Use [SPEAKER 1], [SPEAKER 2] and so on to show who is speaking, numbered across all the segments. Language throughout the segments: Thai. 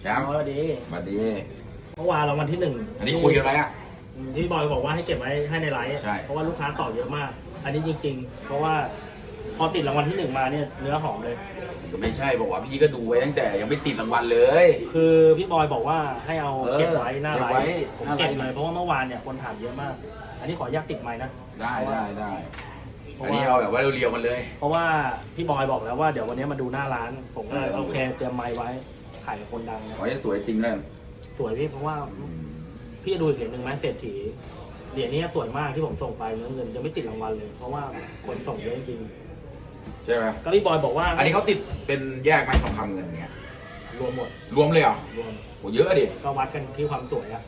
[SPEAKER 1] แชมป์
[SPEAKER 2] สวัสดี
[SPEAKER 1] สวัสดี
[SPEAKER 2] เมื่อวานเราวันที่หนึ่ง
[SPEAKER 1] อันนี้คุยกันไว้อะ
[SPEAKER 2] ที่บอยบอกว่าให้เก็บไว้ให้ในไลฟ์
[SPEAKER 1] ใช่
[SPEAKER 2] เพราะว่าลูกค้าตอบเยอะมาก อันนี้จริง ๆ เพราะว่าพอติดรางวัลที่หนึ่งมาเนี่ยเนื้อหอมเลย
[SPEAKER 1] ก็ไม่ใช่บอกว่าพี่ก็ดูไว้ตั้งแต่ยังไม่ติดรางวัลเลย
[SPEAKER 2] คือพี่บอยบอกว่าให้เอา
[SPEAKER 1] เออ
[SPEAKER 2] เก็บไว้หน้า
[SPEAKER 1] เก็บ
[SPEAKER 2] ไล
[SPEAKER 1] ไว้
[SPEAKER 2] ฟ์ผม
[SPEAKER 1] หน้าไลฟ์
[SPEAKER 2] เก็บเลยเพราะว่าเมื่อวานเนี่ยคนถามเยอะมาก อันนี้ขออนุญาตติดไม้นะ
[SPEAKER 1] ได้ได้ได้
[SPEAKER 2] เพราะ
[SPEAKER 1] อัน
[SPEAKER 2] ว่า
[SPEAKER 1] นี้เอาแบบว่าเรียวๆมันเลย
[SPEAKER 2] เพราะว่าพี่บอยบอกแล้วว่าเดี๋ยววันนี้มาดูหน้าร้าน ผมก็เลย
[SPEAKER 1] เออ
[SPEAKER 2] โอเคเตรียมไม้ไว้ ถ่ายกับคนดังนะ
[SPEAKER 1] ขอให้สวยจริงเลย
[SPEAKER 2] สวยพี่เพราะว่าพี่จะดูอีกเหรียญหนึ่งไหมเศรษฐีเหรียญนี้สวยมากที่ผมส่งไปเนื้อเงินจะไม่ติดรางวัลเลย เพราะว่าคนส่งเยอะจริง
[SPEAKER 1] ใช่ไหม
[SPEAKER 2] ก็พี่บอยบอกว่า
[SPEAKER 1] อันนี้เขาติดเป็นแยกไหมทองคำเงินเนี่ย
[SPEAKER 2] รวมหมด
[SPEAKER 1] รวมเลยเหรอ
[SPEAKER 2] รวม
[SPEAKER 1] โหเยอะอะดิ
[SPEAKER 2] ก็วัดกันที่ความสวยอะ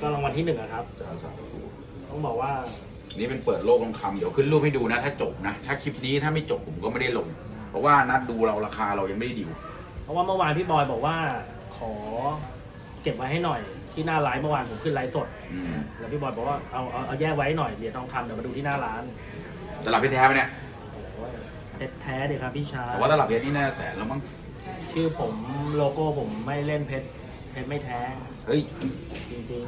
[SPEAKER 2] ก็รางวัลที่หนึ่งอะครับต้องบอกว่า
[SPEAKER 1] นี่เป็นเปิดโลกทองคำเดี๋ยวขึ้นรูปให้ดูนะ ถ้าจบนะ ถ้าคลิปนี้ถ้าไม่จบผมก็ไม่ได้ลง เพราะว่านัดดูเราราคาเรายังไม่ได้ดิว
[SPEAKER 2] เพราะว่าเมื่อวานพี่บอยบอกว่าขอเก็บไว้ให้หน่อยที่หน้าร้านเมื่อวานผมขึ้นไลฟ์สด
[SPEAKER 1] อืม
[SPEAKER 2] แล้วพี่บอยบอกว่าเอาเอาเอาแยกไว้หน่อยเหรียญทองคำเดี๋ยวมาดูที่หน้าร้าน
[SPEAKER 1] ตลับเพชรแท้ไหมเนี่ย
[SPEAKER 2] โอ้ยเพชรแท้เด็ครับพี่ชาย
[SPEAKER 1] แต่ว่าตลับเพชรนี่น่าแสนแล้วมั้ง
[SPEAKER 2] ชื่อผมโลโก้ผมไม่เล่นเพชรเพชรไม่แท้
[SPEAKER 1] เฮ้ย
[SPEAKER 2] จริง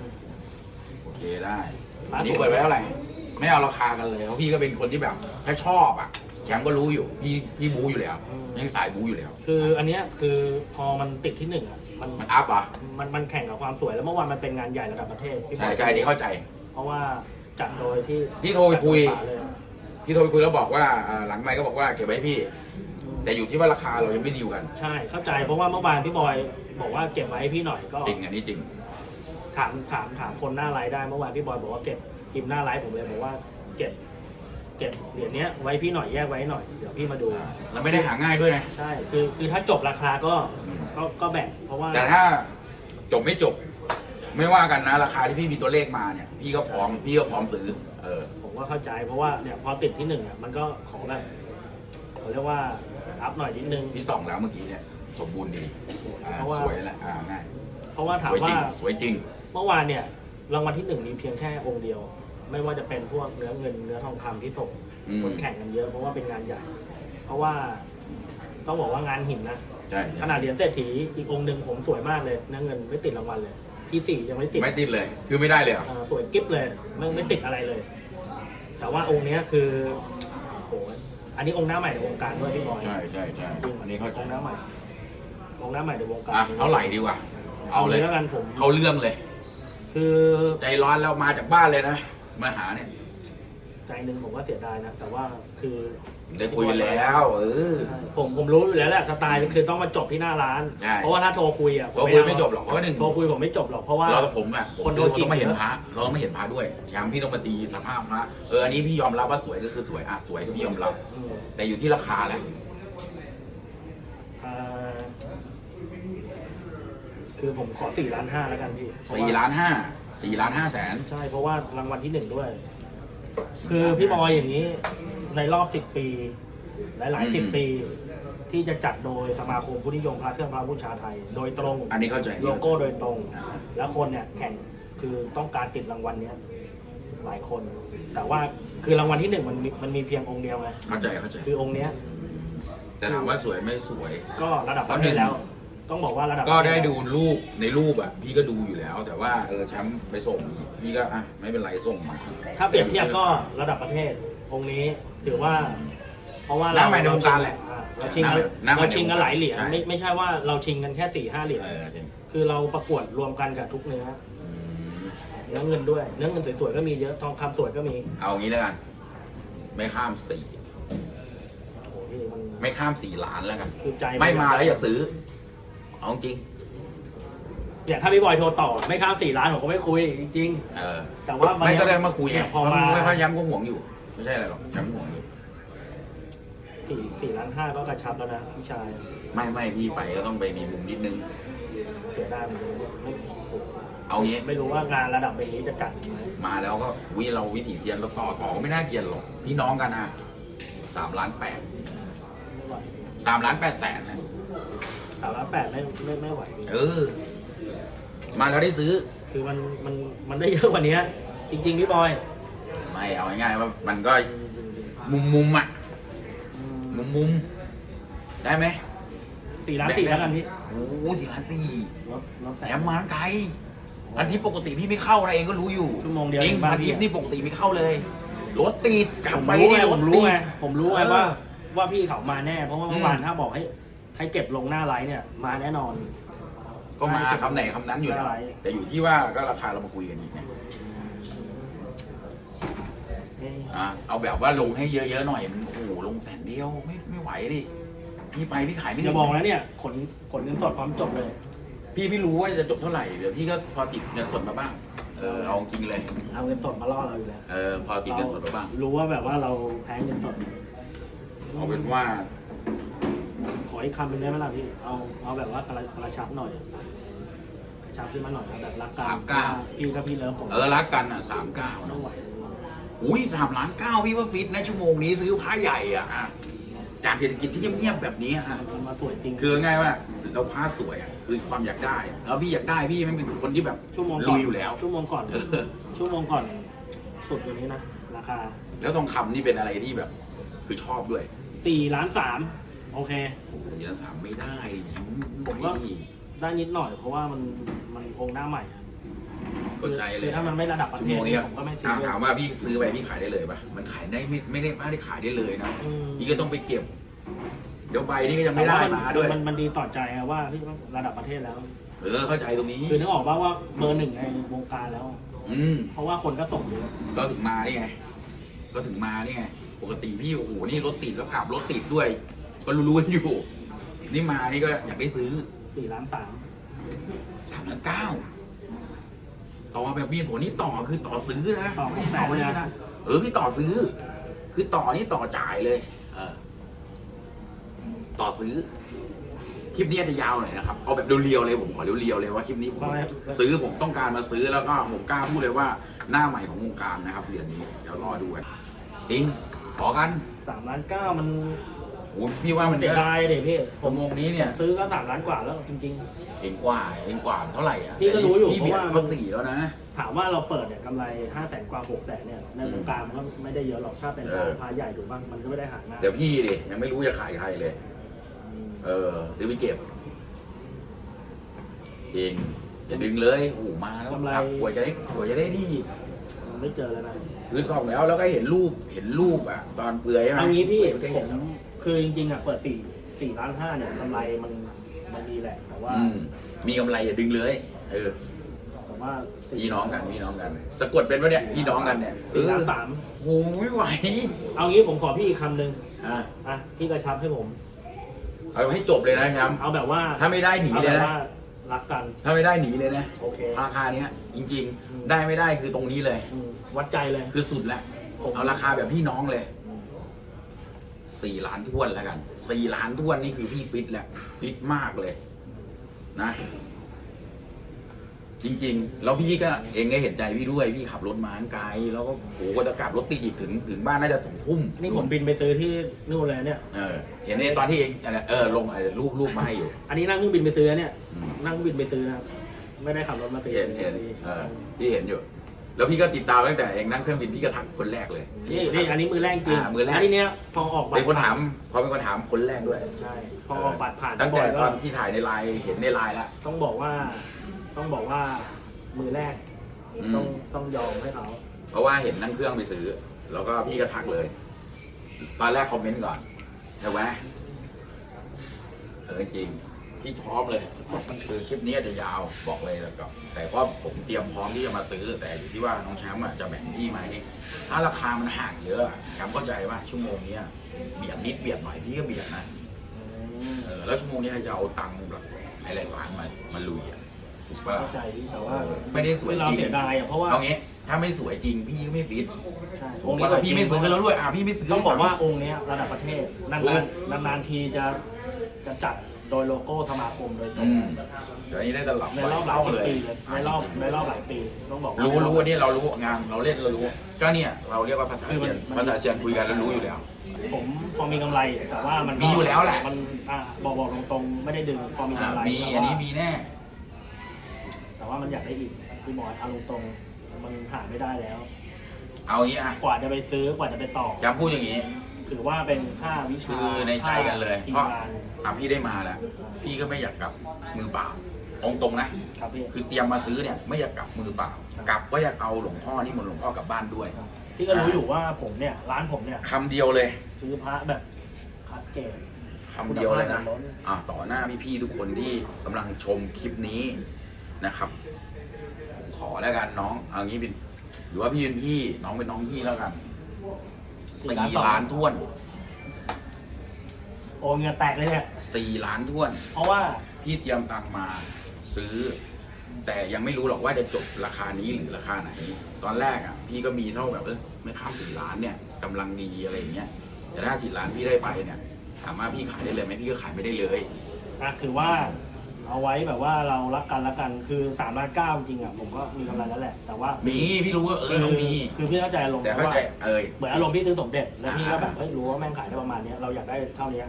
[SPEAKER 1] โอเคได้อันนี้เปิดไว้เท่าไหร่ไม่เอาราคากันเลยเพราะพี่ก็เป็นคนที่แบบถ้าชอบอะ แชมป์ก็รู้อยู่พี่พี่บูอยู่แล้วยังสายบูอยู่แล้ว
[SPEAKER 2] ๆคืออันเนี้ยคือพอมันติดที่หนึ่งอะมัน
[SPEAKER 1] มันอัพอะ
[SPEAKER 2] มันมันแข่งกับความสวยแล้วเมื่อวานมันเป็นงานใหญ่ระดับประเทศพี่บ
[SPEAKER 1] ใช่
[SPEAKER 2] อย
[SPEAKER 1] ใช่อันนี้เข้าใจ
[SPEAKER 2] เพราะว่าจัดโดยที่
[SPEAKER 1] พี่โทรไปคุย
[SPEAKER 2] จัดโดป่าเลย
[SPEAKER 1] พี่โทรไปคุยแล้วบอกว่าอ่าหลังไมค์ก็บอกว่าเก็บไว้ให้พี่ แต่อยู่ที่ว่าราคาเรายังไม่ดีลกัน
[SPEAKER 2] ใช่เข้าใจเพราะว่าเมื่อวานพี่บอยบอกว่าเก็บไว้ให้พี่หน่อยก็
[SPEAKER 1] จริงอันนี้จริง
[SPEAKER 2] ถามถามถามคนหน้าไลฟ์ได้เมื่อวานพี่บอยบอกว่าเก็บพิมพ์หน้าไลฟ์ผมเลยบอกว่าเก็บ เก็บเหรียญเนี้ยไว้พี่หน่อยแยกไว้หน่อยเดี๋ยวพี่มาดู
[SPEAKER 1] แล้วไม่ได้หาง่ายด้วยนะ
[SPEAKER 2] ใช่คือคือถ้าจบราคาก็
[SPEAKER 1] อืม
[SPEAKER 2] ก็ก็แบ่งเพราะว่า
[SPEAKER 1] แต่ถ้าจบไม่จบ ไม่ว่ากันนะราคาที่พี่มีตัวเลขมาเนี่ย พี่ก็พร้อมพี่ก็พร้อมซื้อ เออ
[SPEAKER 2] ผมก็เข้าใจเพราะว่าเนี่ยพอติดที่หนึ่งอะมันก็ของแบบเขาเรียกว่าอัพหน่อยนิดนึง
[SPEAKER 1] พี่ส่องแล้วเมื่อกี้เนี่ย สมบูรณ์ดีอ่า
[SPEAKER 2] เพราะว่า
[SPEAKER 1] สวยแหละอ่าง่าย
[SPEAKER 2] เพราะว่า
[SPEAKER 1] ส
[SPEAKER 2] ถาม
[SPEAKER 1] วยจริ
[SPEAKER 2] ว่าง
[SPEAKER 1] สวยจริง
[SPEAKER 2] เมื่อวานเนี่ยรางวัลที่หนึ่งมีเพียงแค่องค์เดียว ไม่ว่าจะเป็นพวกเนื้อเงินเนื้อทองคำที่ส่ง
[SPEAKER 1] อืม
[SPEAKER 2] คนแข่งกันเยอะ เพราะว่าเป็นงานใหญ่ เพราะว่าต้องบอกว่างานหินนะ
[SPEAKER 1] ใช่
[SPEAKER 2] ขนาดเหรียญเศรษฐีอีกองค์หนึ่งผมสวยมากเลยเนื้อเงินไม่ติดรางวัลเลย ที่สี่ยังไม่ติด
[SPEAKER 1] ไม่ติดเลย คือไม่ได้เลยเหรอ
[SPEAKER 2] อ่าสวยกิ๊บเลยไม่ไม่ติดอะไรเลย แต่ว่าองค์เนี้ยคือโหอันนี้องค์หน้าใหม่ในวงการด้วยพี่บอย
[SPEAKER 1] ใช่ใช่ใช่
[SPEAKER 2] จริง
[SPEAKER 1] อันนี้เข้าใจ
[SPEAKER 2] องค์หน้าใหม่องค์หน้าใหม่ในวงการ
[SPEAKER 1] อะเท่าไหร่ดีกว่า เอาเลย
[SPEAKER 2] แล้วกันผม
[SPEAKER 1] เขาเรื่องเลย
[SPEAKER 2] คือ
[SPEAKER 1] ใจร้อนแล้วมาจากบ้านเลยนะ มาหาเนี่ย
[SPEAKER 2] ใจหนึ่งผมก็เสียดายนะ แต่ว่าคือ
[SPEAKER 1] ได้คุยกันแล้ว เออ
[SPEAKER 2] ผมผมรู้อยู่แล้วแหละสไตล์คือต้องมาจบที่หน้าร้าน
[SPEAKER 1] ใช่
[SPEAKER 2] เพราะว่าถ้าโทรคุยอะ
[SPEAKER 1] เราคุยไม่จบหรอกเพราะว่าหนึ่ง
[SPEAKER 2] โทรคุยผมไม่จบหรอกเพราะว่า
[SPEAKER 1] เรากับผมอะผม
[SPEAKER 2] คนโด
[SPEAKER 1] ดู
[SPEAKER 2] นจีบ
[SPEAKER 1] ต้องมาเห็นพระเราต้องมาเห็นพระด้วยแชมป์พี่ต้องมาตีสภาพพระเอออันนี้พี่ยอมรับว่าสวยก็คือสวยอะสวยก็พี่ยอมรับ
[SPEAKER 2] อืม
[SPEAKER 1] แต่อยู่ที่ราคาแหละ
[SPEAKER 2] อ่าคือผมขอสี่ล้านห้าแล้วกันพี่เพระ
[SPEAKER 1] สี่
[SPEAKER 2] ว่
[SPEAKER 1] ล้านห้า สี่ล้านห้าแสน
[SPEAKER 2] ใช่เพราะว่ารางวัลที่หนึ่งด้วย คือพี่บอยอย่างนี้ในรอบสิบปี หลายๆสิบปี ที่จะจัดโดยสมาคมผู้นิยมพระเครื่องพระบูชาไทย โดยตรง
[SPEAKER 1] อันนี้เข้าใจ
[SPEAKER 2] โลโก้โดยตรง
[SPEAKER 1] อ่า
[SPEAKER 2] แล้วคนเนี่ยแข่งคือต้องการติดรางวัลเนี้ยหลายคน แต่ว่าคือรางวัลที่หนึ่งมันมีมันมีเพียงองค์เดียวไง
[SPEAKER 1] เข้าใจเข้าใจ
[SPEAKER 2] คือองค์เนี้ย
[SPEAKER 1] แต่ถามว่าสวยไม่สวย
[SPEAKER 2] ก็ระดับประเทศแล้ว ต้องบอกว่าระดับ
[SPEAKER 1] ก็ได้
[SPEAKER 2] ประเทศ
[SPEAKER 1] ดูรูปในรูปอะ พี่ก็ดูอยู่แล้ว แต่ว่าเออแชมป์ไปส่งอีกพี่ก็อะไม่เป็นไรส่งมา
[SPEAKER 2] ถ้าเปรียบเทียบก็ระดับประเทศองค์นี้ถือว่า เพราะว่า
[SPEAKER 1] หน้าใหม่ในวงการแหละ
[SPEAKER 2] อ่าเราชิงกัน
[SPEAKER 1] หน้าใหม่
[SPEAKER 2] เราชิงกันหลายเหรียญ
[SPEAKER 1] ใช่
[SPEAKER 2] ไม่ไม่ใช่ว่าเราชิงกันแค่สี่ห้าเหรียญ
[SPEAKER 1] เออจริง
[SPEAKER 2] คือเราประกวดรวมกันกับทุกเนื้อ
[SPEAKER 1] อืม
[SPEAKER 2] เนื้อเงินด้วยเนื้อเงินสวยๆก็มีเยอะทองคำสวยก็มี
[SPEAKER 1] เอางี้แล้วกัน ไม่ข้ามสี่
[SPEAKER 2] โอ้โหพี่มัน
[SPEAKER 1] ไม่ข้ามสี่ล้านแล้วกัน
[SPEAKER 2] คือใจ
[SPEAKER 1] ไม่มาแล้วอย่าซื้อ เอาจริง
[SPEAKER 2] เนี่ยถ้าพี่บอยโทรต่อไม่ข้ามสี่ล้านผมก็ไม่คุยจริง
[SPEAKER 1] เออ
[SPEAKER 2] ๆ แต่ว่าวัน
[SPEAKER 1] ไม่
[SPEAKER 2] เนี้ย
[SPEAKER 1] ก็ได้มาคุย
[SPEAKER 2] เนี่
[SPEAKER 1] ไง
[SPEAKER 2] ย
[SPEAKER 1] เพ
[SPEAKER 2] พอ
[SPEAKER 1] ราะ
[SPEAKER 2] มา
[SPEAKER 1] ไม่พยายามก็ห่วงอยู่ ไม่ใช่อะไรหรอกย้ำห่วงอยู่
[SPEAKER 2] สี่สี่ล้านห้าก็กระชับแล้วนะพี่ชาย
[SPEAKER 1] ไม่ไม่พี่ไปก็ต้องไปมีมุมนิดนึง
[SPEAKER 2] เสียดายเหมือนกันไม่โอ้โห
[SPEAKER 1] เอางี้
[SPEAKER 2] ไม่รู้ว่างานระดับแบบนี้จะจัดไหม
[SPEAKER 1] มาแล้วก็วิเราวิถีเทียนเราต่อต่อก็ไม่น่าเกลียดหรอก พี่น้องกันนะสามล้านแปด
[SPEAKER 2] ไม่ไหว
[SPEAKER 1] สามล้านแปดแสนนะ
[SPEAKER 2] สามล้านแปดไม่ไม่ไม่ไหวพี่
[SPEAKER 1] เออ มาแล้วได้ซื้อ
[SPEAKER 2] คือมันมันมันได้เยอะกว่านี้จริงๆพี่บอย
[SPEAKER 1] ไม่เอาง่ายๆว่ามันก็มุมมุมๆอะ มุมมุมๆได้ไหม
[SPEAKER 2] สี่ล้านสี่แล้วกันพี่
[SPEAKER 1] โอ้โหสี่ล้านสี่
[SPEAKER 2] รถรถแส
[SPEAKER 1] แถ
[SPEAKER 2] น
[SPEAKER 1] มมาไกล อันที่ปกติพี่ไม่เข้านะเองก็รู้อยู่
[SPEAKER 2] ชั่วโมงเดียว
[SPEAKER 1] จริง
[SPEAKER 2] ถึงบ้าน
[SPEAKER 1] พันทิป
[SPEAKER 2] พี่
[SPEAKER 1] นี่ปกติไม่เข้าเลย รถติดกลับ
[SPEAKER 2] ผม
[SPEAKER 1] ไป
[SPEAKER 2] รู้ไง
[SPEAKER 1] นี่ร
[SPEAKER 2] ผ
[SPEAKER 1] ถ
[SPEAKER 2] มรู้
[SPEAKER 1] ติด
[SPEAKER 2] ไงผมรู้ไง
[SPEAKER 1] เออ
[SPEAKER 2] ว่า ว่าพี่เขามาแน่ เพราะว่าเมื่อวาน
[SPEAKER 1] อืม
[SPEAKER 2] ถ้าบอกให้ ให้เก็บลงหน้าไลน์เนี่ยมาแน่นอน
[SPEAKER 1] ก็มาคำไหนคำนั้นอยู่แล้ว
[SPEAKER 2] ได้
[SPEAKER 1] แต่อยู่ที่ว่าก็ราคาเรามาคุยกันอีกไง
[SPEAKER 2] เอ้ย
[SPEAKER 1] อะเอาแบบว่าลงให้เยอะๆหน่อยมันโอ้โหลงแสนเดียวไม่ไม่ไหวดิพี่ไปพี่ขายไม่
[SPEAKER 2] จะบอกแล้วเนี่ยขนขนเงินสดพร้อมจบเลย
[SPEAKER 1] พี่ไม่รู้ว่าจะจบเท่าไหร่เดี๋ยวพี่ก็พอติดเงินสดมาบ้างเออเอาจริงเลย
[SPEAKER 2] เอาเงินสดมาล่อเราอยู่แล้ว
[SPEAKER 1] เออพอติดเงินสดมาบ้าง
[SPEAKER 2] รู้ว่าแบบว่าเราแพ้เงินสด
[SPEAKER 1] เอาเป็นว่า
[SPEAKER 2] ข ออีกคำหนึ่งได้ไหมล่ะพี่ เอาเอาแบบว่ากระกระชับหน่อยกระชับขึ้นมาหน่อยนะแบบรักกัน
[SPEAKER 1] สามเก้า
[SPEAKER 2] พี่ก็พี่เลิฟผม
[SPEAKER 1] เออรักกันอะสามเก้า
[SPEAKER 2] ไม่
[SPEAKER 1] เนาะ
[SPEAKER 2] ไหว
[SPEAKER 1] อุ้ยสามล้านเก้าพี่ว่าฟิตนะชั่วโมงนี้ซื้อผ้าใหญ่อะอะจากเศรษฐกิจที่เงียบๆแบบนี้อะ
[SPEAKER 2] มันมาสวยจริง
[SPEAKER 1] คือง่ายว่าเราผ้าสวยอะคือความอยากได้อะแล้วพี่อยากได้พี่ไม่เป็นคนที่แบบ
[SPEAKER 2] ชั่วโมงก่
[SPEAKER 1] ลุ
[SPEAKER 2] อน
[SPEAKER 1] ยอยู่แล้ว
[SPEAKER 2] ชั่วโมงก่อน
[SPEAKER 1] เออ
[SPEAKER 2] ชั่วโมงก่อน สุดกว่านี้นะ ราคา
[SPEAKER 1] แล้วทองคำนี่เป็นอะไรที่แบบ คือชอบด้วย
[SPEAKER 2] สี่ล้านสาม โอเค
[SPEAKER 1] โอ้โหเดี๋ยวถามไม่ได้ยิ้ม
[SPEAKER 2] ผมว่า
[SPEAKER 1] ไม่ดี
[SPEAKER 2] ได้นิดหน่อยเพราะว่ามันมันองค์หน้าใหม่
[SPEAKER 1] เข้าใจเล
[SPEAKER 2] คื
[SPEAKER 1] ย
[SPEAKER 2] อถ้ามันไม่ระดับประ
[SPEAKER 1] ชั่ว
[SPEAKER 2] เท
[SPEAKER 1] โม
[SPEAKER 2] ศ
[SPEAKER 1] งนี้
[SPEAKER 2] ผมก็ไม่ซื้
[SPEAKER 1] ถาม
[SPEAKER 2] อ
[SPEAKER 1] ถามว่าพี่ซื้อไปพี่ขายได้เลยปะมันขายได้ไม่ไม่ได้ไม่ได้ขายได้เลยนะ
[SPEAKER 2] อืม
[SPEAKER 1] พี่ก็ต้องไปเก็บ เดี๋ยวใบนี่ก็ยังไม่ได้มาด้วย
[SPEAKER 2] มันมันดีต่อใจอะว่าที่ระดับประเทศแล้ว
[SPEAKER 1] เออเข้าใจตรงนี้
[SPEAKER 2] คือนึกออกว่าว่าเบอร์หนึ่งในวงการแล้ว
[SPEAKER 1] อืม
[SPEAKER 2] เพราะว่าคนก็ส่งเยอะ
[SPEAKER 1] ก็ถึงมานี่ไง ก็ถึงมานี่ไง ปกติพี่โอ้โหนี่รถติดแล้วกลับรถติดด้วย ก็รู้ๆกันอยู่ นี่มานี่ก็อยากได้ซื้อ
[SPEAKER 2] สี่ล้านสาม
[SPEAKER 1] สามล้านเก้าต่อแบบมีผลนี่ต่อคือต่อซื้อนะ
[SPEAKER 2] ต่อ
[SPEAKER 1] ไม่
[SPEAKER 2] แส
[SPEAKER 1] ใช่ต่
[SPEAKER 2] น
[SPEAKER 1] อ
[SPEAKER 2] เลย
[SPEAKER 1] นี่
[SPEAKER 2] นะ
[SPEAKER 1] นะเออพี่ต่อซื้อ คือต่อนี่ต่อจ่ายเลย เออ ต่อซื้อคลิปนี้อาจจะยาวหน่อยนะครับ เอาแบบเรียวๆเลยผมขอเรียวๆเลยว่าคลิปนี้ผม
[SPEAKER 2] ก็ไม่
[SPEAKER 1] ซื้อผมต้องการมาซื้อแล้วก็ผมกล้าพูดเลยว่าหน้าใหม่ของวงการนะครับเหรียญนี้เดี๋ยวรอดูกันจริงขอกัน
[SPEAKER 2] สามล้านเก้ามัน
[SPEAKER 1] โอ้พี่ว่ามัน
[SPEAKER 2] เสี
[SPEAKER 1] เย
[SPEAKER 2] ย
[SPEAKER 1] อะ
[SPEAKER 2] ดายเด็พี่ผ
[SPEAKER 1] ชั่ว
[SPEAKER 2] ม
[SPEAKER 1] โมงนี้เนี่ย
[SPEAKER 2] ซื้อก็สามล้านกว่าแล้วจริง
[SPEAKER 1] เองกว่าเองกว่าเท่าไหร่อะ
[SPEAKER 2] พี่ก็รู้อยู่
[SPEAKER 1] พี่เบียด
[SPEAKER 2] เพราะว่า
[SPEAKER 1] เขาสี่แล้วนะ
[SPEAKER 2] ๆ ถามว่าเราเปิดเนี่ยกำไรห้าแสนกว่าหกแสนเนี่ยในวงการมันก็ไม่ได้เยอะหรอกถ้าเป็น
[SPEAKER 1] เออ
[SPEAKER 2] พาใหญ่ถูกบ้างมันก็ไม่ได้หาง่าย
[SPEAKER 1] เดี๋ยวพี่ดิยังไม่รู้จะขายใครเลย เออ ซื้อไปเก็บเองอย่าดึงเลยโอ้โหมาแล้วครับกว่าจะได้กว่าจะได้นี่
[SPEAKER 2] มันไม่เจอแล้วนะ
[SPEAKER 1] คือส่องแล้วแล้วก็เห็นรูปเห็นรูปอะ ตอนเปลือยใช่ไหม
[SPEAKER 2] เอางี้พี่
[SPEAKER 1] ก็จะ
[SPEAKER 2] ผ
[SPEAKER 1] เห็น
[SPEAKER 2] ม
[SPEAKER 1] แล้ว
[SPEAKER 2] คือจริงๆอะเปิดสี่สี่ล้านห้าเนี่ยกำไรมันมันดีแหละ แต่ว่า
[SPEAKER 1] อืมมีกำไรอย่าดึงเลย เออ
[SPEAKER 2] แต่ว่าสี่
[SPEAKER 1] พี่น้องกัน พี่น้องกัน สะกดเป็นปะเนี่ย พี่น้องกันเนี่ย
[SPEAKER 2] สี่ล้านสาม
[SPEAKER 1] โอ้โหไม่ไหว
[SPEAKER 2] เอางี้ผมขอพี่อีกคำหนึ่ง
[SPEAKER 1] อะ
[SPEAKER 2] อะพี่กระชับให้ผม
[SPEAKER 1] เอาให้จบเลยนะครับ
[SPEAKER 2] เอาแบบว่า
[SPEAKER 1] ถ้าไม่ได้หนี
[SPEAKER 2] เอา
[SPEAKER 1] เล
[SPEAKER 2] แบ
[SPEAKER 1] ย
[SPEAKER 2] บ
[SPEAKER 1] นะ
[SPEAKER 2] ว่ารักกัน
[SPEAKER 1] ถ้าไม่ได้หนีเลยนะ
[SPEAKER 2] โอเค
[SPEAKER 1] ราคาเนี้ยจริง
[SPEAKER 2] อืม
[SPEAKER 1] ๆได้ไม่ได้คือตรงนี้เลย
[SPEAKER 2] อืมวัดใจเลย
[SPEAKER 1] คือสุดแล้ว
[SPEAKER 2] ผม
[SPEAKER 1] เอาราคาแบบพี่น้องเลย
[SPEAKER 2] อืม
[SPEAKER 1] สี่ล้านท้วนแล้วกันสี่ล้านท้วนนี่คือพี่ฟิตแล้วฟิตมากเลย นะ จริง ๆ แล้วพี่ก็เองก็เห็นใจพี่ด้วย พี่ขับรถมาทั้งไกล แล้วก็โหก็จะกลับรถติดอีกถึงถึงบ้านน่าจะสองทุ่ม
[SPEAKER 2] นี่ผมบินไปซื้อที่นู่นเลยเนี่ย
[SPEAKER 1] เออเห็นในตอนที่เองเออลงไอ้รูปรูปมาให้อยู่
[SPEAKER 2] อันนี้นั่งเครื่องบินไปซื้อเนี่ย
[SPEAKER 1] อืม
[SPEAKER 2] นั่งเครื่องบินไปซื้อนะครับไม่ได้ขับรถมาซื้อ
[SPEAKER 1] เห็นเห็นเออพี่เห็นอยู่ แล้วพี่ก็ติดตามตั้งแต่เองนั่งเครื่องบินพี่ก็ทักคนแรกเลย
[SPEAKER 2] นี่นี่อันนี้มือแรกจริง
[SPEAKER 1] อ่ามือแรก
[SPEAKER 2] ล้วทีเนี้ยพอออกบัตร
[SPEAKER 1] เป็นคนถามเขาเป็นคนถามคนแรกด้วย
[SPEAKER 2] ใช่พอออกบัตรผ่าน
[SPEAKER 1] ตั้งแต่
[SPEAKER 2] บย
[SPEAKER 1] ต
[SPEAKER 2] ก็
[SPEAKER 1] อนที่ถ่ายในไลน์เห็นในไลน์แล้ว
[SPEAKER 2] ต้องบอกว่า ต้องบอกว่ามือแรก
[SPEAKER 1] อืม
[SPEAKER 2] ต้องต้องยอมให้เขา
[SPEAKER 1] เพราะว่าเห็นนั่งเครื่องไปซื้อ แล้วก็พี่ก็ทักเลย ตอนแรกคอมเมนต์ก่อนใช่ไหมเออจริง พี่พร้อมเลยคือคลิปนี้จะยาวบอกเลยแล้วก็แต่ก็ผมเตรียมพร้อมที่จะมาซื้อแต่อยู่ที่ว่าน้องแชมป์จะแบ่งที่ไหมถ้าราคามันห่างเยอะแชมป์เข้าใจว่าชั่วโมงนี้เบียดนิดเบียดหน่อยพี่ก็เบียดนะแล้วชั่วโมงนี้ใครจะเอาตังค์แบบหลายๆล้านมามาลุยอะถูกป่ะ
[SPEAKER 2] เข้าใจแต่ว่า
[SPEAKER 1] ไม่ได้สวยจริง
[SPEAKER 2] เสียดายอะเพราะว่า
[SPEAKER 1] เอางี้ถ้าไม่สวยจริงพี่ก็ไม่ฟิต
[SPEAKER 2] ใช่
[SPEAKER 1] ผมว่าพี่ไม่ซื้อแล้วด้วยอะพี่ไม่ซื้อ
[SPEAKER 2] ต้องบอกว่าองค์นี้ระดับประเทศนานๆนานๆทีจะจะจัด โดยโลโก้สมาคมโดยตร
[SPEAKER 1] อื
[SPEAKER 2] ง
[SPEAKER 1] มเดี๋ยวอันนี้ได้ตลับ
[SPEAKER 2] ในรอบหลายสิบ
[SPEAKER 1] เลย
[SPEAKER 2] ปีเลยในรอบในรอบหลายปีต้องบอกว่า
[SPEAKER 1] รู้รู้อันนี้เรารู้งานเราเล่นเรารู้ ก็เนี่ยเราเรียกว่าภาษาเซียนภาษาเซียนคุยกันแล้วรู้อยู่แล้ว
[SPEAKER 2] ผมพอมีกำไรแต่ว่ามันก็
[SPEAKER 1] มีอยู่แล้วแหละ
[SPEAKER 2] มันอะบอกบอกตรงๆ ไม่ได้ดึงพอมี
[SPEAKER 1] อะ
[SPEAKER 2] กำไร
[SPEAKER 1] มี
[SPEAKER 2] แต่
[SPEAKER 1] อัน
[SPEAKER 2] ว่า
[SPEAKER 1] นี้มีแน่
[SPEAKER 2] แต่ว่ามันอยากได้อีกพี่บอยเอาตรงๆมันหาไม่ได้แล้ว
[SPEAKER 1] เอาอย่างนี้อะ
[SPEAKER 2] กว่าจะไปซื้อกว่าจะไปต่อ
[SPEAKER 1] จำพูดอย่างนี้
[SPEAKER 2] ถือว่าเป็นค่าวิชา
[SPEAKER 1] คือในใจกันเลย
[SPEAKER 2] ที
[SPEAKER 1] เพ
[SPEAKER 2] ม
[SPEAKER 1] ราะ
[SPEAKER 2] งาน
[SPEAKER 1] อะพี่ได้มาแล้วพี่ก็ไม่อยากกลับมือเปล่าองตรงๆนะ
[SPEAKER 2] ครับพี่
[SPEAKER 1] คือเตรียมมาซื้อเนี่ยไม่อยากกลับมือเปล่า
[SPEAKER 2] ครับ
[SPEAKER 1] กลับก็อยากเอาหลวงพ่อนี่มนต์หลวงพ่อกลับบ้านด้วย
[SPEAKER 2] พี่ก็รู้อยู่ว่าผมเนี่ยร้านผมเนี่ย
[SPEAKER 1] คำเดียวเลย
[SPEAKER 2] ซื้อพระแบบคัดเกรด
[SPEAKER 1] คำเดียวเลยนะ
[SPEAKER 2] คุณภาพล้น
[SPEAKER 1] อะต่อหน้าพี่ๆทุกคนที่กำลังชมคลิปนี้นะครับผมขอแล้วกันน้อง เอางี้เป็นหรือว่าพี่เป็นพี่น้องเป็นน้องพี่แล้วกัน สี่ล้านท้วน
[SPEAKER 2] โอนเงินแตกเลยเนี่ย
[SPEAKER 1] สี่ล้านท้วน
[SPEAKER 2] เพราะว่า
[SPEAKER 1] พี่เตรียมตังค์มาซื้อ แต่ยังไม่รู้หรอกว่าจะจบราคานี้หรือราคาไหน ตอนแรกอะ พี่ก็มีเท่าแบบเออไม่ข้ามสี่ล้านเนี่ยกำลังดีอะไรอย่างเงี้ยแต่ถ้าสี่ล้านพี่ได้ไปเนี่ยถามว่าพี่ขายได้เลยไหมพี่ก็ขายไม่ได้เลย
[SPEAKER 2] อะถือว่า เอาไว้แบบว่าเรารักกันรักกันคือสามล้านเก้าจริงอะผมก็มีกำไรแล้วแหละ แต่ว่า
[SPEAKER 1] มีพี่รู้ว่าเออต้องมี
[SPEAKER 2] คือพี่เข้าใจอารมณ์
[SPEAKER 1] แต่
[SPEAKER 2] เพ
[SPEAKER 1] เข้า
[SPEAKER 2] ราะว่า
[SPEAKER 1] ใจเอย
[SPEAKER 2] เหมือนอารมณ์พี่ซื้อสมเด็จแล้วพี่ก็
[SPEAKER 1] อ่า
[SPEAKER 2] แบบเฮ้ยรู้ว่าแม่งขายได้ประมาณเนี้ยเราอยากได้เท่านี้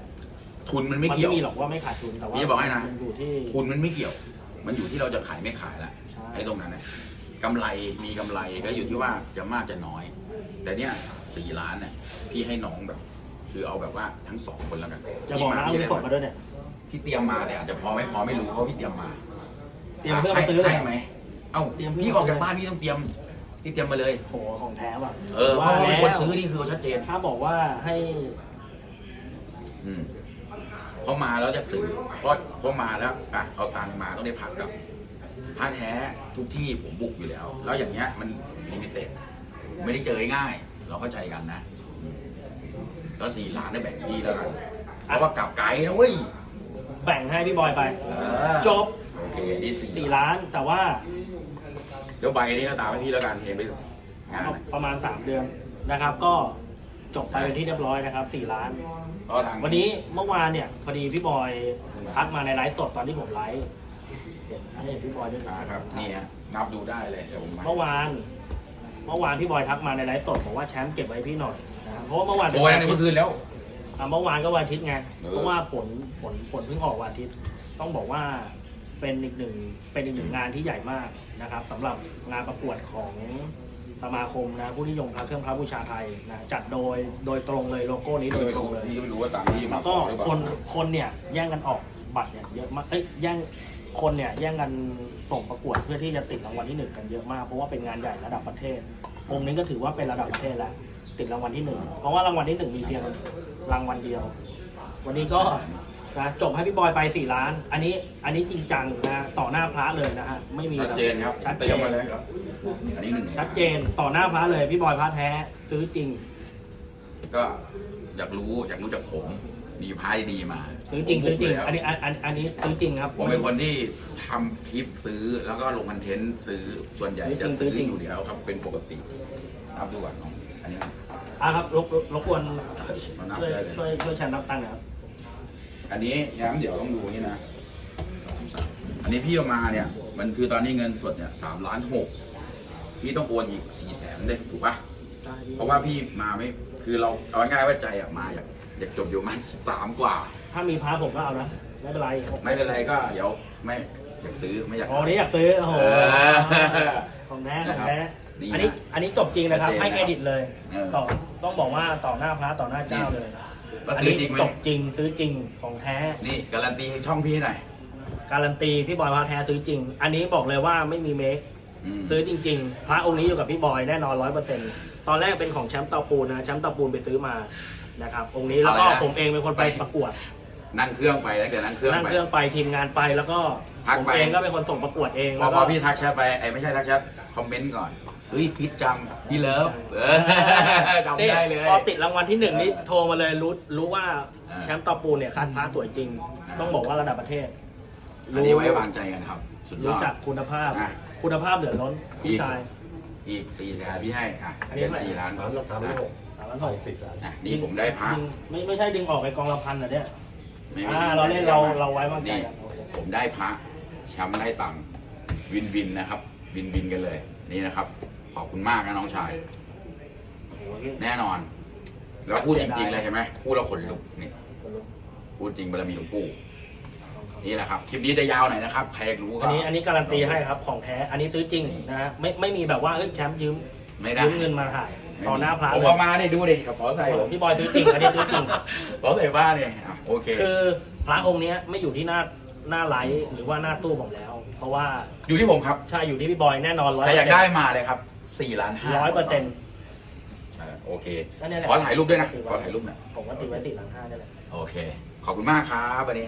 [SPEAKER 1] ทุนมันไม่
[SPEAKER 2] มัน
[SPEAKER 1] เกี่ยว
[SPEAKER 2] ไม่มีหรอกว่าไม่ขาดทุนแต่ว่า
[SPEAKER 1] พี่จะบอกให้นะ
[SPEAKER 2] มันอยู่ที่
[SPEAKER 1] ทุนมันไม่เกี่ยว มันอยู่ที่เราจะขายไม่ขายละ
[SPEAKER 2] ใช่
[SPEAKER 1] ไอ้ตรงนั้นนะกำไรมีกำไรก็อยู่ที่ว่าจะมากจะน้อย แต่เนี้ยสี่ล้านเนี่ยพี่ให้น้องแบบ คือเอาแบบว่าทั้งสองคนแล้วกัน
[SPEAKER 2] จะบอกนะเอา
[SPEAKER 1] พี่
[SPEAKER 2] เงินสดมาด้วยเนี่ย
[SPEAKER 1] พี่เตรียมมาแต่อาจจะพอไม่พอไม่รู้เพราะพี่เตรียมมา
[SPEAKER 2] เตรียมเพื่อมาซื้อเลย
[SPEAKER 1] ให้ไหมเอ้า
[SPEAKER 2] เตรียมเพื่อ
[SPEAKER 1] พี่ออกจากบ้านพี่ต้องเตรียมพี่เตรียมมาเลย
[SPEAKER 2] โหของแท้ว่ะ
[SPEAKER 1] เออเพราะว่าเป็นคนซื้อนี่คือเขาชัดเจน
[SPEAKER 2] ถ้าบอกว่าให้
[SPEAKER 1] อืมเพราะมาแล้วจะซื้อเพราะเพราะมาแล้วอะเอาตังค์มาต้องได้ผักกับผ้าแท้ทุกที่ผมบุกอยู่แล้ว แล้วอย่างเงี้ยมันลิมิเต็ดไม่ได้เจอง่ายๆเราเข้าใจกันนะอืมก็สี่ล้านได้แบ่งพี่แล้วกันเพราะว่ากลับไกลนะเว้ย
[SPEAKER 2] แบ่งให้พี่บอยไป
[SPEAKER 1] เออ
[SPEAKER 2] จบ
[SPEAKER 1] โอเคนี่สี่
[SPEAKER 2] สี่ล้านแต่ว่า
[SPEAKER 1] เดี๋ยวใบนี้ก็ตามให้พี่แล้วกันเห็นไปงานน่ะ
[SPEAKER 2] ประมาณ 3 เดือนนะครับ ก็จบไปเป็นที่เรียบร้อยนะครับ4ล้าน
[SPEAKER 1] ก็ทาง
[SPEAKER 2] วันนี้เมื่อวานเนี่ยพอดีพี่บอยทักมาในไลฟ์สดตอนที่ผมไลฟ์ให้เห็นพี่บอยด้วย
[SPEAKER 1] อ่าครับนี่ฮะนับดูได้เลยเดี๋ยวผมมา
[SPEAKER 2] เมื่อวาน เมื่อวานพี่บอยทักมาในไลฟ์สดบอกว่าแชมป์เก็บไว้พี่หน่อยนะครับเพราะว่าเมื่อวานเป็น
[SPEAKER 1] โอ้ย
[SPEAKER 2] วัน
[SPEAKER 1] ใน
[SPEAKER 2] อาทิต
[SPEAKER 1] เมื่อ
[SPEAKER 2] ย์
[SPEAKER 1] คืนแล้ว
[SPEAKER 2] อะเมื่อวานก็วันอาทิตย์ไง
[SPEAKER 1] เออ
[SPEAKER 2] เพราะว่าผลผลผลเพิ่งออกวันอาทิตย์ ต้องบอกว่าเป็นอีกหนึ่งเป็นอีกหนึ่งงานที่ใหญ่มากนะครับสำหรับงานประกวดของสมาคมนะผู้นิยมพระเครื่องพระบูชาไทยนะจัดโดยโดยตรงเลยโลโก้นี้โดยตรงเลย
[SPEAKER 1] พี่ก็ไม่รู้ว่าตามที่
[SPEAKER 2] แล้
[SPEAKER 1] มาว
[SPEAKER 2] ก็
[SPEAKER 1] หรือเปล่า
[SPEAKER 2] คนคนเนี่ยแย่งกันออกบัตรเนี่ยเยอะมากเอ้ยแย่งคนเนี่ยแย่งกันส่งประกวดเพื่อที่จะติดรางวัลที่หนึ่งกันเยอะมากเพราะว่าเป็นงานใหญ่ระดับประเทศองค์นี้ก็ถือว่าเป็นระดับประเทศแล้ว ติดรางวัลที่หนึ่งเพราะว่ารางวัลที่หนึ่งมีเพียงรางวัลเดียว วันนี้ก็นะจบให้พี่บอยไปสี่ล้าน อันนี้อันนี้จริงจังนะต่อหน้าพระเลยนะฮะไม่มี
[SPEAKER 1] ชัดเจนครับ
[SPEAKER 2] ชัด
[SPEAKER 1] เต
[SPEAKER 2] เจ
[SPEAKER 1] รียม
[SPEAKER 2] น
[SPEAKER 1] มาเลยครับ อันนี้หนึ่ง
[SPEAKER 2] ชัดเจนต่อหน้าพระเลย พี่บอยพระแท้ซื้อจริง
[SPEAKER 1] ก็อยากรู้อยากรู้จากผม มีพายดีมา
[SPEAKER 2] ซื้อจริงซื้อจริง
[SPEAKER 1] ผม
[SPEAKER 2] อันนี้อันอันอันนี้ซื้อจริงครับ
[SPEAKER 1] ผมเป็นคนที่ทำคลิปซื้อแล้วก็ลงคอนเทนต์ซื้อส่วนใหญ่
[SPEAKER 2] ซื้อจริ
[SPEAKER 1] จะ
[SPEAKER 2] งซื้อจริง
[SPEAKER 1] ซื้ออยู่แล้วครับเป็นปกตินับดูก่อนน้องอันนี้
[SPEAKER 2] อะครับรบรบรบกวน
[SPEAKER 1] มานับ
[SPEAKER 2] ช่วย
[SPEAKER 1] ได้เลย
[SPEAKER 2] ช่วยช่วยแชร์นับตังค์หน่อยครับ
[SPEAKER 1] อันนี้ย้ำเดี๋ยวต้องดูนี่นะสามสามอันนี้พี่เอามาเนี่ย มันคือตอนนี้เงินสดเนี่ยสามล้านหกพี่ต้องโอนอีกสี่แสนเลยถูกปะเพราะว่าพี่มาไม่ คือเราเอาง่ายๆว่าใจอะมาอยากอยากจบอยู่มาสามกว่า
[SPEAKER 2] ถ้ามีพระผมก็เอานะ ไม่เป็นไร
[SPEAKER 1] ไม่เป็นไรก็เดี๋ยวไม่อยากซื้อไม่อยาก
[SPEAKER 2] อ๋อนี่อยากซื้อ โอ้โห
[SPEAKER 1] เออ
[SPEAKER 2] ของแท้ของแท้
[SPEAKER 1] ดีนะ
[SPEAKER 2] อันนี้อันนี้จบจริงนะครับ
[SPEAKER 1] ชัดเจน
[SPEAKER 2] ให้เครดิตเลย
[SPEAKER 1] เออ
[SPEAKER 2] ต่อต้องบอกว่าต่อหน้าพระต่อหน้าเจ้าเลย
[SPEAKER 1] แล้วซื้อจริงไหม
[SPEAKER 2] นนี้จบจริงซื้อจริงของแท้
[SPEAKER 1] นี่การันตีให้ช่องพี่หน่อย
[SPEAKER 2] การันตีพี่บอยพระแท้ซื้อจริง อันนี้บอกเลยว่าไม่มีเมค
[SPEAKER 1] ม
[SPEAKER 2] ซื้อจริงๆ พระองค์นี้อยู่กับพี่บอยแน่นอนร้อยเปอร์เซ็นต์ตอนแรกเป็นของแชมป์เตาปูนนะแชมป์เตาปูนไปซื้อมานะครับองค์นี้แล้วก็ผมเองเป็นคนไปประกวด
[SPEAKER 1] นั่งเครื่องไปแล้วเกิดนั่งเครื่อง
[SPEAKER 2] นั่ง
[SPEAKER 1] ไป
[SPEAKER 2] เครื่องไปทีมงานไปแล้วก็
[SPEAKER 1] ทัก
[SPEAKER 2] ผม
[SPEAKER 1] ไป
[SPEAKER 2] เองก็เป็นคนส่งประกวดเอง
[SPEAKER 1] พอ
[SPEAKER 2] แล้ว
[SPEAKER 1] พ
[SPEAKER 2] ก็
[SPEAKER 1] อพี่ทักแชทไปไอ้ไม่ใช่ทักแชทคอมเมนต์ก่อน เฮ้ยพิษจังพี่เลิฟเออจำได้เลย
[SPEAKER 2] พอติดรางวัลที่หนึ่งนี่
[SPEAKER 1] เออ
[SPEAKER 2] โทรมาเลยรู้รู้ว่า
[SPEAKER 1] เออ
[SPEAKER 2] แชมป์ตอปูนเนี่ยคัดพระสวยจริง
[SPEAKER 1] เออ
[SPEAKER 2] ต้องบอกว่าระดับประเทศ
[SPEAKER 1] อันนี้ไว้วางใจกันครับ สุดย
[SPEAKER 2] รู้
[SPEAKER 1] อด
[SPEAKER 2] จักคุณภาพ
[SPEAKER 1] อะ
[SPEAKER 2] คุณภาพเหลือล้นผู้ชาย
[SPEAKER 1] อีกสี่แสนพี่ให้อะ
[SPEAKER 2] อันนี้
[SPEAKER 1] เป็นสี่ล้าน
[SPEAKER 3] สามละสามละหก
[SPEAKER 2] สามล้าน
[SPEAKER 3] ห
[SPEAKER 2] ห
[SPEAKER 3] ก
[SPEAKER 2] ก
[SPEAKER 3] สี่สาม
[SPEAKER 1] อะนี่ผมได้พระ
[SPEAKER 2] ดึงไม่ไม่ใช่ดึงออกไปกองละพันเหรอเนี่ย
[SPEAKER 1] ไม่ไม่
[SPEAKER 2] อ่าเราเล่นเราเราไว้วางใจ
[SPEAKER 1] นี่
[SPEAKER 2] กันโอเค
[SPEAKER 1] ผมได้พระแชมป์ได้ตังค์วินวินนะครับ วินวินกันเลยนี่นะครับ ขอบคุณมากนะน้องชาย
[SPEAKER 2] โอ้โหพี่
[SPEAKER 1] แน่นอน แล้วพูดจริงๆเลยเห็นไหมพูดแล้วขนลุกนี่
[SPEAKER 2] คนลุก
[SPEAKER 1] พูดจริงบารมีหลวงปู่นี่แหละครับคลิปนี้จะยาวหน่อยนะครับใครอยากรู้ก็
[SPEAKER 2] อันนี้อันนี้การันตีให้ครับของแท้อันนี้ซื้อจริงนะฮะไม่ไม่มีแบบว่าเอ้ยแชมป์ยืม
[SPEAKER 1] ไม่ได้
[SPEAKER 2] ยืมเงินมาถ่ายต่อหน้าพระ
[SPEAKER 1] ผม
[SPEAKER 2] เลย
[SPEAKER 1] เอามาเนี่ยดูดิกระเป๋าใส่ผม
[SPEAKER 2] พี่บอยซื้อจริงอันนี้ซื้อจริง
[SPEAKER 1] กระเป๋าใส่บ้านเนี่ยอะโอเค
[SPEAKER 2] คือพระองค์เนี้ยไม่อยู่ที่หน้าหน้าไลฟ์หรือว่าหน้าตู้ผมแล้ว เพราะว่า
[SPEAKER 1] อยู่ที่ผมครับ
[SPEAKER 2] ใช่อยู่ที่พี่บอยแน่นอนร้อย
[SPEAKER 1] ใครอยากได้มาเลยครับ สี่ล้านห้า
[SPEAKER 2] ร้อยเปอร์เซ็นต์
[SPEAKER 1] โอเค
[SPEAKER 2] ก็เนี่ยแหละ
[SPEAKER 1] ขอถ่ายรูปด้วยนะ ขอถ่ายรูปหน่อย
[SPEAKER 2] ผมก็ติดไว้สี่หลังห้านี่แหละ
[SPEAKER 1] โอเค ขอบคุณมากครับวันนี้